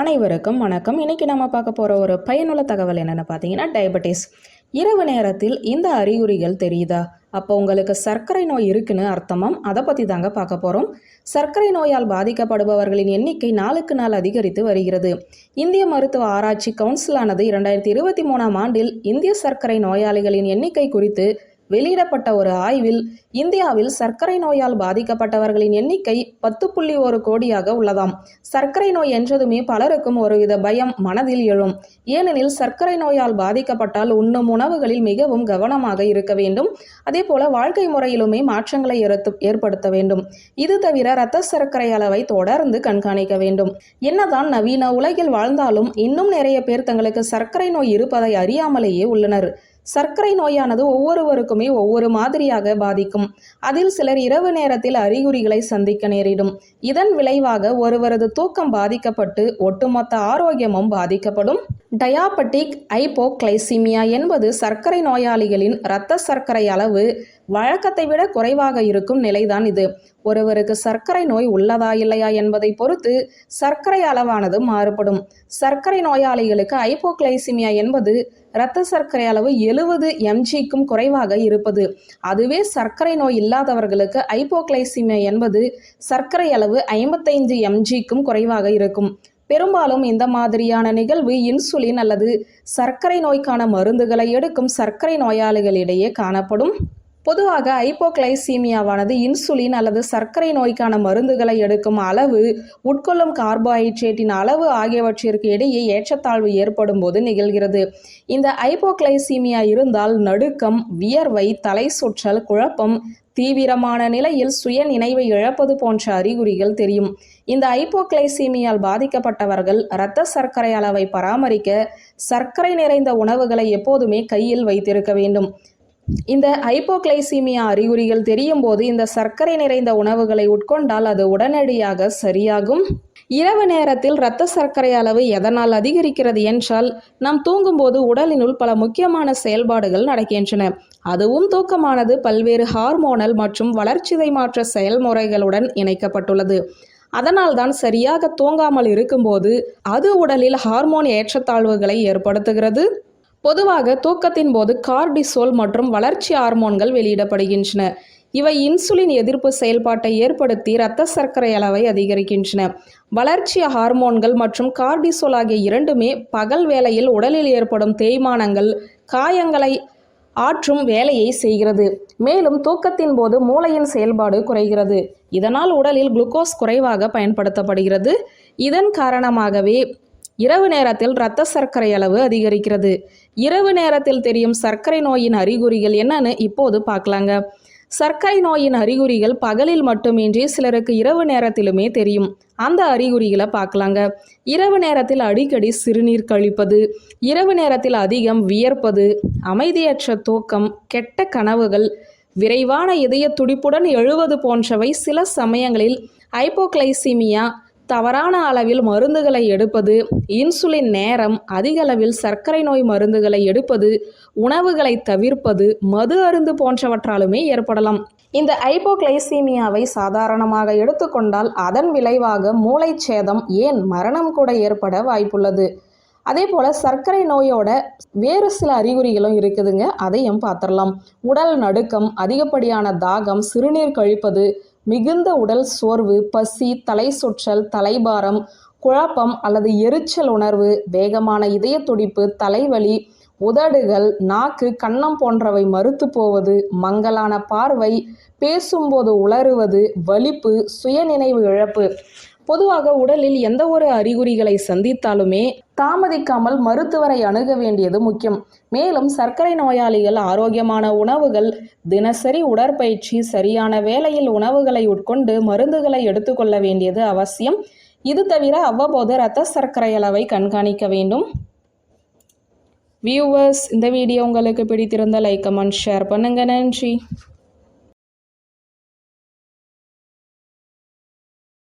அனைவருக்கும் வணக்கம். இன்னைக்கு நம்ம பார்க்க போகிற ஒரு பயனுள்ள தகவல் என்னென்னு பார்த்தீங்கன்னா டயபெட்டிஸ் இரவு நேரத்தில் இந்த அறிகுறிகள் தெரியுதா? அப்போ உங்களுக்கு சர்க்கரை நோய் இருக்குன்னு அர்த்தமாம் அதை பற்றி தாங்க பார்க்க போகிறோம் சர்க்கரை நோயால் பாதிக்கப்படுபவர்களின் எண்ணிக்கை நாளுக்கு நாள் அதிகரித்து வருகிறது. இந்திய மருத்துவ ஆராய்ச்சி கவுன்சிலானது இரண்டாயிரத்தி இருபத்தி மூணாம் ஆண்டில் இந்திய சர்க்கரை நோயாளிகளின் எண்ணிக்கை குறித்து வெளியிடப்பட்ட ஒரு ஆய்வில் இந்தியாவில் சர்க்கரை நோயால் பாதிக்கப்பட்டவர்களின் எண்ணிக்கை பத்து புள்ளி ஒரு கோடியாக உள்ளதாம். சர்க்கரை நோய் என்றதுமே பலருக்கும் ஒருவித பயம் மனதில் எழும். ஏனெனில் சர்க்கரை நோயால் பாதிக்கப்பட்டால் உண்ணும் உணவுகளில் மிகவும் கவனமாக இருக்க வேண்டும். அதே போல வாழ்க்கை முறையிலுமே மாற்றங்களை ஏற்படுத்த- ஏற்படுத்த வேண்டும். இது தவிர இரத்த சர்க்கரை அளவை தொடர்ந்து கண்காணிக்க வேண்டும். என்னதான் நவீன உலகில் வாழ்ந்தாலும் இன்னும் நிறைய பேர் தங்களுக்கு சர்க்கரை நோய் இருப்பதை அறியாமலேயே உள்ளனர். சர்க்கரை நோயானது ஒவ்வொருவருக்குமே ஒவ்வொரு மாதிரியாக பாதிக்கும். அதில் சிலர் இரவு நேரத்தில் அறிகுறிகளை சந்திக்க நேரிடும். இதன் விளைவாக ஒருவரது தூக்கம் பாதிக்கப்பட்டு ஒட்டுமொத்த ஆரோக்கியமும் பாதிக்கப்படும். டயாபட்டிக் ஐப்போக்ளைசிமியா என்பது சர்க்கரை நோயாளிகளின் இரத்த சர்க்கரை அளவு வழக்கத்தை விட குறைவாக இருக்கும் நிலைதான் இது. ஒருவருக்கு சர்க்கரை நோய் உள்ளதா இல்லையா என்பதை பொறுத்து சர்க்கரை அளவானது மாறுபடும். சர்க்கரை நோயாளிகளுக்கு ஐப்போகிளைசிமியா என்பது இரத்த சர்க்கரை அளவு எழுபது எம்ஜிக்கும் குறைவாக இருப்பது. அதுவே சர்க்கரை நோய் இல்லாதவர்களுக்கு ஐப்போகிளைசிமியா என்பது சர்க்கரை அளவு ஐம்பத்தைந்து எம்ஜிக்கும் குறைவாக இருக்கும். பெரும்பாலும் இந்த மாதிரியான நிகழ்வு இன்சுலின் அல்லது சர்க்கரை நோய்க்கான மருந்துகளை எடுக்கும் சர்க்கரை நோயாளிகளிடையே காணப்படும். பொதுவாக ஐப்போக்ளைசீமியாவானது இன்சுலின் அல்லது சர்க்கரை நோய்க்கான மருந்துகளை எடுக்கும் அளவு உட்கொள்ளும் கார்போஹைட்ரேட்டின் அளவு ஆகியவற்றிற்கு இடையே ஏற்றத்தாழ்வு ஏற்படும் போது நிகழ்கிறது. இந்த ஐப்போக்ளைசீமியா இருந்தால் நடுக்கம் வியர்வை தலை சுற்றல் குழப்பம் தீவிரமான நிலையில் சுய நினைவை இழப்பது போன்ற அறிகுறிகள் தெரியும். இந்த ஐப்போக்ளைசீமியால் பாதிக்கப்பட்டவர்கள் இரத்த சர்க்கரை அளவை பராமரிக்க சர்க்கரை நிறைந்த உணவுகளை எப்போதுமே கையில் வைத்திருக்க வேண்டும். இந்த ஹைப்போகிளைசீமியா அறிகுறிகள் தெரியும் போது இந்த சர்க்கரை நிறைந்த உணவுகளை உட்கொண்டால் அது உடனடியாக சரியாகும். இரவு நேரத்தில் இரத்த சர்க்கரை அளவு எதனால் அதிகரிக்கிறது என்றால் நாம் தூங்கும்போது உடலினுள் பல முக்கியமான செயல்பாடுகள் நடக்கின்றன. அதுவும் தூக்கமானது பல்வேறு ஹார்மோனல் மற்றும் வளர்ச்சிதை மாற்ற செயல்முறைகளுடன் இணைக்கப்பட்டுள்ளது. அதனால்தான் சரியாக தூங்காமல் இருக்கும்போது அது உடலில் ஹார்மோன் ஏற்றத்தாழ்வுகளை ஏற்படுத்துகிறது. பொதுவாக தூக்கத்தின் போது கார்டிசோல் மற்றும் வளர்ச்சி ஹார்மோன்கள் வெளியிடப்படுகின்றன. இவை இன்சுலின் எதிர்ப்பு செயல்பாட்டை ஏற்படுத்தி இரத்த சர்க்கரை அளவை அதிகரிக்கின்றன. வளர்ச்சி ஹார்மோன்கள் மற்றும் கார்டிசோல் ஆகிய இரண்டுமே பகல் வேளையில் உடலில் ஏற்படும் தேய்மானங்கள் காயங்களை ஆற்றும் வேலையை செய்கிறது. மேலும் தூக்கத்தின் போது மூளையின் செயல்பாடு குறைகிறது. இதனால் உடலில் குளுக்கோஸ் குறைவாக பயன்படுத்தப்படுகிறது. இதன் காரணமாகவே இரவு நேரத்தில் இரத்த சர்க்கரை அளவு அதிகரிக்கிறது. இரவு நேரத்தில் தெரியும் சர்க்கரை நோயின் அறிகுறிகள் என்னன்னு இப்போது பார்க்கலாங்க. சர்க்கரை நோயின் அறிகுறிகள் பகலில் மட்டுமின்றி சிலருக்கு இரவு நேரத்திலுமே தெரியும். அந்த அறிகுறிகளை பார்க்கலாங்க. இரவு நேரத்தில் அடிக்கடி சிறுநீர் கழிப்பது இரவு நேரத்தில் அதிகம் வியர்ப்பது அமைதியற்ற தூக்கம் கெட்ட கனவுகள் விரைவான இதய துடிப்புடன் எழுவது போன்றவை சில சமயங்களில் ஐப்போக்ளைசீமியா தவறான அளவில் மருந்துகளை எடுப்பது இன்சுலின் நேரம் அதிக அளவில் சர்க்கரை நோய் மருந்துகளை எடுப்பது உணவுகளை தவிர்ப்பது மது அருந்து போன்றவற்றாலுமே ஏற்படலாம். இந்த ஐப்போக்ளைசீமியாவை சாதாரணமாக எடுத்துக்கொண்டால் அதன் விளைவாக மூளைச்சேதம் ஏன் மரணம் கூட ஏற்பட வாய்ப்புள்ளது. அதே போல் சர்க்கரை நோயோட வேறு சில அறிகுறிகளும் இருக்குதுங்க அதையும் பார்த்துடலாம். உடல் நடுக்கம் அதிகப்படியான தாகம் சிறுநீர் கழிப்பது மிகுந்த உடல் சோர்வு பசி தலை சுற்றல் தலைபாரம் குழப்பம் அல்லது எரிச்சல் உணர்வு வேகமான இதய துடிப்பு தலைவலி உதடுகள் நாக்கு கன்னம் போன்றவை மறுத்து போவது மங்கலான பார்வை பேசும்போது உளறுவது வலிப்பு சுயநினைவு இழப்பு. பொதுவாக உடலில் எந்த ஒரு அறிகுறிகளை சந்தித்தாலுமே தாமதிக்காமல் மருத்துவரை அணுக வேண்டியது முக்கியம். மேலும் சர்க்கரை நோயாளிகள் ஆரோக்கியமான உணவுகள் தினசரி உடற்பயிற்சி சரியான வேளையில் உணவுகளை உட்கொண்டு மருந்துகளை எடுத்துக்கொள்ள வேண்டியது அவசியம். இது தவிர அவ்வப்போது இரத்த சர்க்கரை அளவை கண்காணிக்க வேண்டும். வியூவர்ஸ் இந்த வீடியோ உங்களுக்கு பிடித்திருந்த லைக் கமெண்ட் ஷேர் பண்ணுங்க. நன்றி.